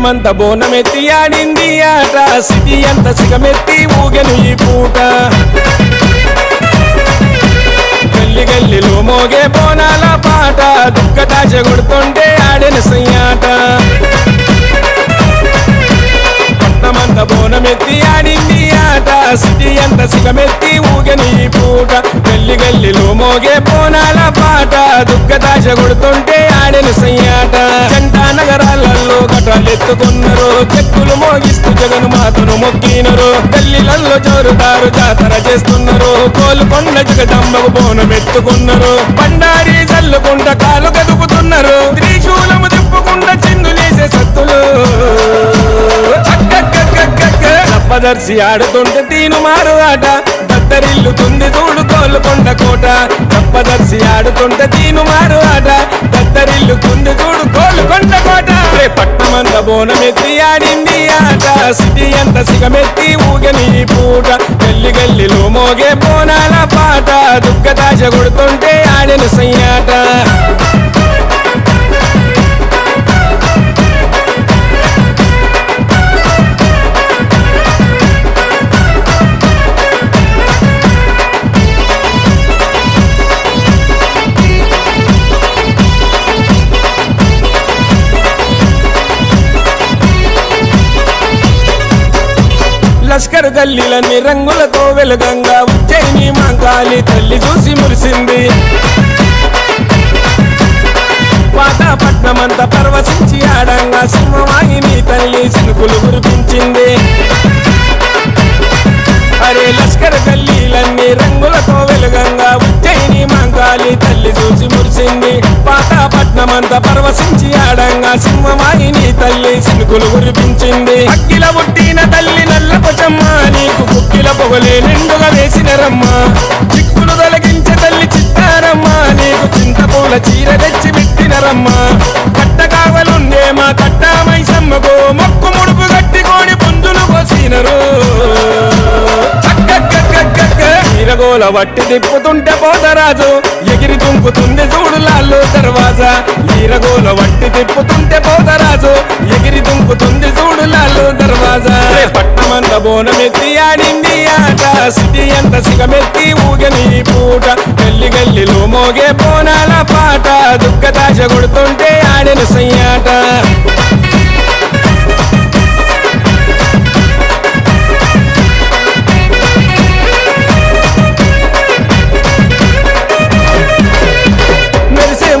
పట్నమంత బోనమెత్తి ఆడింది ఆట. సిటీ అంత సిగమెత్తి ఊగెను ఈ పూట. గల్లి గల్లిలో మోగే బోనాల పాట. దుక్కటాచ కొడుతుంటే ఆడెను సయ్యాట. పట్నమంత బోనమెత్తి ఆడింది ఆట. సిటీ అంత సిగమెత్తి ఊగని ఈ పూట. గల్లి గల్లిలో మోగే పోనాల పాట. దుక్కదాశ కొడుతుంటే ఆడెను సయ్యాట. జంట నగరాలలో కటాలెత్తుకున్నారు చెక్కులు మోగిస్తూ జగన్ మాతను మొక్కినరు. గల్లీలలో జోరుదారు జాతర చేస్తున్నారు. కోలుకొండ జగదంబకు బోనం పెట్టుకున్నారు బండారి చల్లుకుంట కాలు కదుపుతున్నారు. త్రిశూలము తిప్పుకుంట చిందులేసే సత్తులు. దర్శి ఆడుతుంటే తీను మారు ఆట. దద్దరిల్లుతుంది చూడు తోలుకొండ కోట. తప్పదర్శి ఆడుతుంటే తీను మారు ఆట. దద్దరిల్లుతుంది చూడు కోలుకొండ కోట. పట్టమంత బోనమెత్తి ఆడింది ఆట. సిటీ అంత సిగమెత్తి ఊగని పూట. గల్లి గల్లిలో మోగే బోనాల పాట. దుగ్గ తాజ కొడుతుంటే ఆడెను సయ్యాట లష్కర్ గల్లీలన్నీ రంగులతో వెలుగంగా ఉజ్జయిని మాంకాలి తల్లి చూసి మురిసింది. వాతాపట్నమంతా పర్వశించి ఆడంగా సింహవాహిని తల్లి సినుకులు కురిపించింది. అరే లష్కర్ గల్లీలన్నీ రంగులతో వెలుగంగా ఉజ్జయిని మాంకాలి తల్లి చూసి మురిసింది. వాతాపట్నమంతా పర్వశించి ఆడంగా తల్లి సినుకులు కురిపించింది. అక్కిల పుట్టిన తల్లి నల్ల పొచమ్మ నీకు కుక్కిల పొగలే నిండుగా వేసిన రమ్మ చిక్కులు తొలగించే తల్లి చిత్తారమ్మ నీకు చింతపూల చీర తెచ్చి పెట్టిన రమ్మ కట్ట కావలుండే మా కట్ట మైసమ్మకు మొక్కు ముడుపు కట్టికోని పుంజులు పోసినరు. అక్కక్కక్కక్కక్క. వట్టి తిప్పుతుంటే పోతరాజు ఎగిరి తుంపుతుంది చూడు లాల్లో దర్వాజా. ఈరగోల వట్టి తిప్పుతుంది బోనమెత్తి ఆడింది ఆట. సిటీ ఎంత సిగమెత్తి ఊగని పూట. గల్లి గల్లిలో మోగే బోనాల పాట. దుగ్గదాశ కొడుతుంటే ఆడిన సయ్యాట.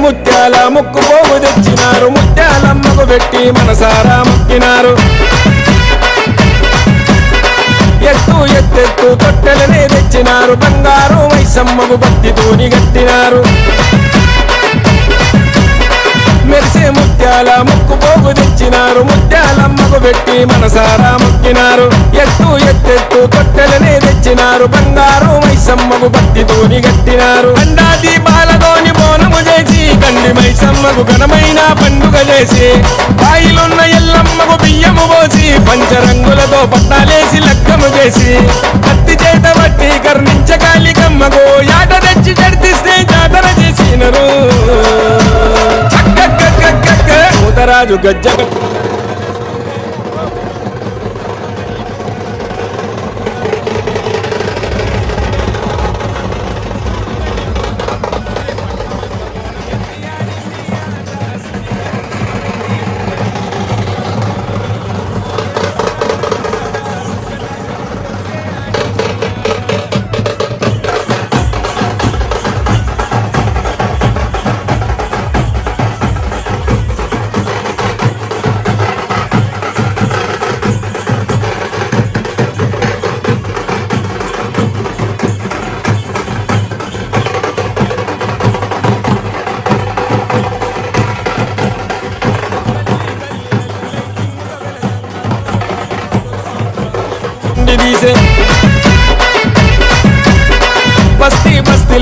ముత్యాల ముక్కు పోగు తెచ్చినారు. ముత్యాలమ్మకు పెట్టి మనసారా ముక్కినారు. ఎత్తు ఎత్తెత్తు తొట్టెలనే తెచ్చినారు. బంగారు మైసమ్మకు భక్తితోని గట్టినారు మెరిసే ముత్యాల ముక్కు పోగు తెచ్చినారు. ముత్యాలమ్మకు పెట్టి మనసారా మొక్కినారు. ఎత్తు ఎత్తెత్తు తొట్టెలనే తెచ్చినారు. బంగారు మైసమ్మకు భక్తితోని గట్టినారు అండా దీపాలతోని బోనము మైసమ్మకు ఘనమైన పండుగ చేసి బాయిలున్న ఎల్లమ్మకు బియ్యము పోసి పంచరంగులతో పట్టాలేసి లక్కము చేసి కత్తి చేత బట్టి కర్ణించగాలి కమ్మకు యాట తెచ్చి జడితిస్తే జాతర చేసినరు అక్కక్కక్కక్కక్క. మూతరాజు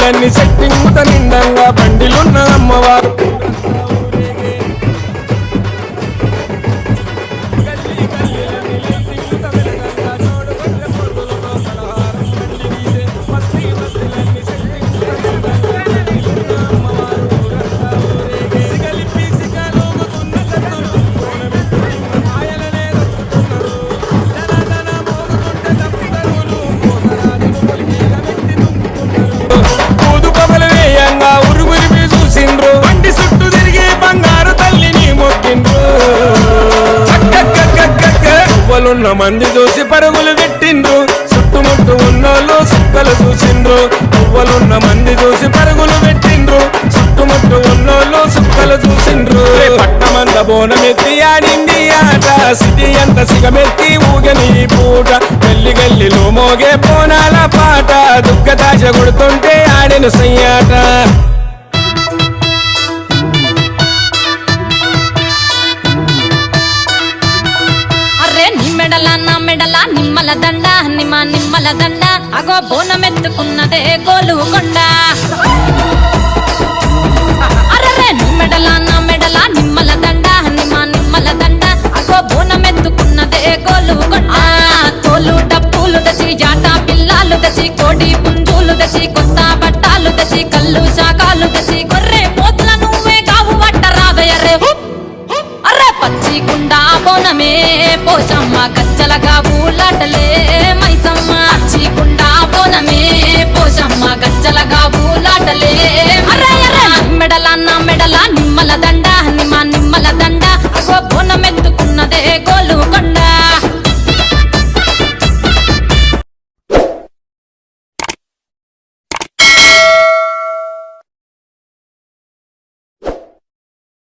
బస్తీ బస్తీలన్నీ నిండంగా బండిలున్న అమ్మవారు. పెట్టిండ్రు మంది చూసి పరుగులు పెట్టిండ్రు. చుట్టుముట్టు ఉన్నోళ్ళు సుక్కలు చూసిండ్రు. పువ్వలున్న మంది చూసి పరుగులు పెట్టిండ్రు. చుట్టుముట్టు ఉన్నోళ్ళు సుక్కలు చూసిండ్రు. పట్టమంత బోనమెత్తి ఆడింది ఆట. సిటీ అంత సిగమెత్తి ఊగని పూట. పెళ్ళి గల్లిలో మోగే పోనాల పాట. దుఃఖదాశ కొడుతుంటే ఆడిన సయ్యాట. మెడల నా మెడల నిమ్మల దండ నిమ్మ నిమ్మల దండ. అగో బోనమెత్తుకున్నదే గోలు కొండ. అరే నీ మెడల నా మెడల నిమ్మల దండ నిమ్మ నిమ్మల దండ. అగో బోనమెత్తుకున్నదే గోలు కొండ. తోలు డప్పులు దసి జాట పిల్లాలు దసి కోడి పుంజులు దసి కొత్త బట్టాలు దసి కళ్ళు శాకాలు దసి బోనమే పోషమ్మ గజ్జలగా ఊలాటలే మైసమ్మ చీకుండా పోనమే బోనమే పోషమ్మ గజ్జలగా ఊలాటలే మెడల నా మెడల నిమ్మల దండ